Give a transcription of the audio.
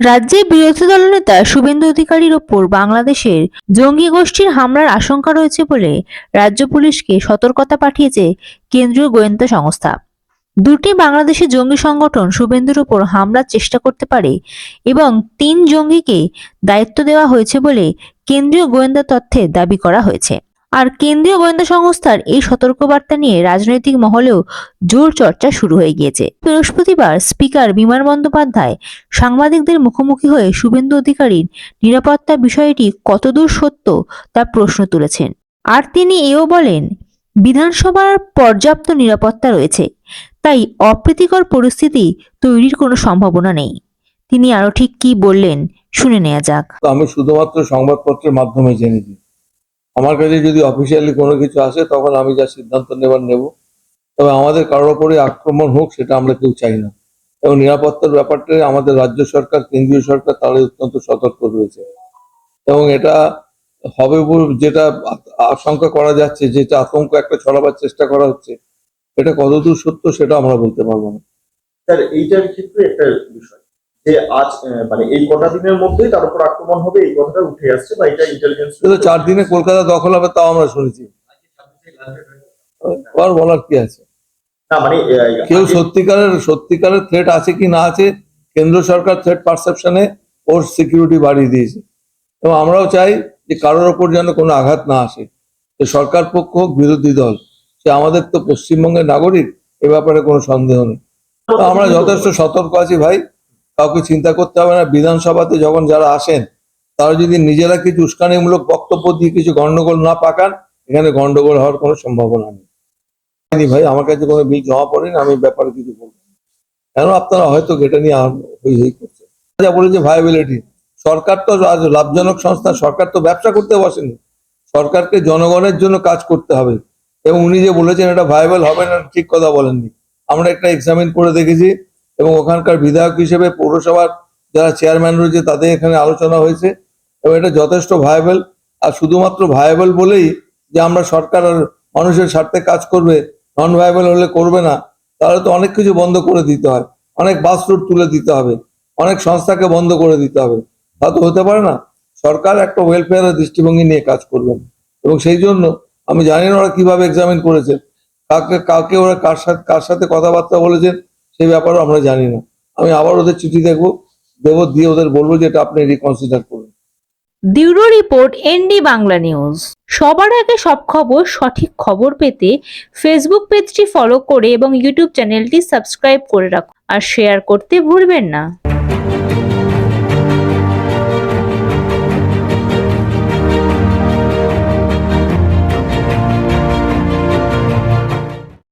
রাজ্যে বিরোধী দলনেতা শুভেন্দু অধিকারীর ওপর বাংলাদেশের জঙ্গি গোষ্ঠীর হামলার আশঙ্কা রয়েছে বলে রাজ্য পুলিশকে সতর্কতা পাঠিয়েছে কেন্দ্রীয় গোয়েন্দা সংস্থা। দুটি বাংলাদেশি জঙ্গি সংগঠন শুভেন্দুর ওপর হামলার চেষ্টা করতে পারে এবং তিন জঙ্গিকে দায়িত্ব দেওয়া হয়েছে বলে কেন্দ্রীয় গোয়েন্দা তথ্যে দাবি করা হয়েছে। আর কেন্দ্রীয় গোয়েন্দা সংস্থার এই সতর্কবার্তা নিয়ে রাজনৈতিক মহলেও জোর চর্চা শুরু হয়ে গিয়েছে। বৃহস্পতিবার স্পিকার বিমান বন্দ্যোপাধ্যায় সাংবাদিকদের মুখোমুখি হয়ে শুভেন্দু অধিকারীর নিরাপত্তা বিষয়টি কতদূর সত্য তার প্রশ্ন তুলেছেন। আর তিনি এও বলেন, বিধানসভার পর্যাপ্ত নিরাপত্তা রয়েছে, তাই অপ্রীতিকর পরিস্থিতি তৈরির কোনো সম্ভাবনা নেই। তিনি আরও ঠিক কি বললেন শুনে নেওয়া যাক। আমি শুধুমাত্র সংবাদপত্রের মাধ্যমে জেনেছি। আমার কাছে যদি অফিসিয়ালি কোনো কিছু আসে, তখন আমি যা সিদ্ধান্ত নেবার নেব। তবে আমাদের কারোর ওপরে আক্রমণ হোক, সেটা আমরা কেউ চাই না। এবং নিরাপত্তার ব্যাপারটা আমাদের রাজ্য সরকার, কেন্দ্রীয় সরকার তারা অত্যন্ত সতর্ক রয়েছে। এবং এটা হবে যেটা আশঙ্কা করা যাচ্ছে যেটা আতঙ্ক একটা ছড়াবার চেষ্টা করা হচ্ছে, এটা কতদূর সত্য সেটা আমরা বলতে পারব না। স্যার, এইটার ক্ষেত্রে একটা বিষয়। যে আজ মানে এই কটা দিনের মধ্যেই তার উপর আক্রমণ হবে এই কথাটা উঠে আসছে বা এটা ইন্টেলিজেন্স চার দিনে কলকাতা দখল হবে তাও আমরা শুনেছি। আর বলার কি আছে? না মানে কেউ সত্যিকারের সত্যিকারের থ্রেট আছে কি না আছে কেন্দ্র সরকার থ্রেট পারসেপশনে ওর সিকিউরিটি বাড়িয়ে দিয়েছে। এবং আমরাও চাই যে কারোর ওপর যেন কোনো আঘাত না আসে। যে সরকার পক্ষ হোক বিরোধী দল সে আমাদের তো পশ্চিমবঙ্গের নাগরিক এ ব্যাপারে কোনো সন্দেহ নেই। তো আমরা যথেষ্ট সতর্ক আছি ভাই। কাউকে চিন্তা করতে হবে না। বিধানসভাতে যখন যারা আসেন, তারা যদি নিজেরা কিছু উস্কানিমূলক বক্তব্য দিয়ে কিছু গন্ডগোল না পাকান, এখানে গন্ডগোল হওয়ার কোনো সম্ভাবনা নেই। ভাই, আমার কাছে কোনো বিল জমা পড়েনি, আমি ব্যাপারে কিছু বলব। কেন? আপনারা হয়তো এটা নিয়ে করছেন। যা বলেছে ভাইবিলিটি সরকার তো আজ লাভজনক সংস্থা, সরকার তো ব্যবসা করতে বসেনি। সরকারকে জনগণের জন্য কাজ করতে হবে। এবং উনি যে বলেছেন এটা ভাইবেল হবে না, ঠিক কথা বলেননি। আমরা একটা এক্সামিন করে দেখেছি। এবং ওখানকার বিধায়ক হিসেবে পৌরসভার যারা চেয়ারম্যান রয়েছে তাদের এখানে আলোচনা হয়েছে এবং এটা যথেষ্ট ভায়াবল আর শুধুমাত্র ভায়াবল বলেই যে আমরা সরকার আর মানুষের স্বার্থে কাজ করবে নন ভায়াবল হলে করবে না, তাহলে তো অনেক কিছু বন্ধ করে দিতে হয়। অনেক বাস রুট তুলে দিতে হবে, অনেক সংস্থাকে বন্ধ করে দিতে হবে। তা তো হতে পারে না। সরকার একটা ওয়েলফেয়ারের দৃষ্টিভঙ্গি নিয়ে কাজ করবেন। এবং সেই জন্য আমি জানি না ওরা কীভাবে এক্সামিন করেছে। কাকে কাকে ওরা কার সাথে কার সাথে কথাবার্তা বলেছেন সেই ব্যাপারও আমরা জানি না। আমি আবার ওদের চিঠি দেখব, দেবো, দিয়ে ওদের বলব যে এটা আপনি রিকনসিডার করুন। দিউরো রিপোর্ট, এনডি বাংলা নিউজ। সবার আগে সব খবর, সঠিক খবর পেতে ফেসবুক পেজটি ফলো করে এবং ইউটিউব চ্যানেলটি সাবস্ক্রাইব করে রাখুন। আর শেয়ার করতে ভুলবেন না।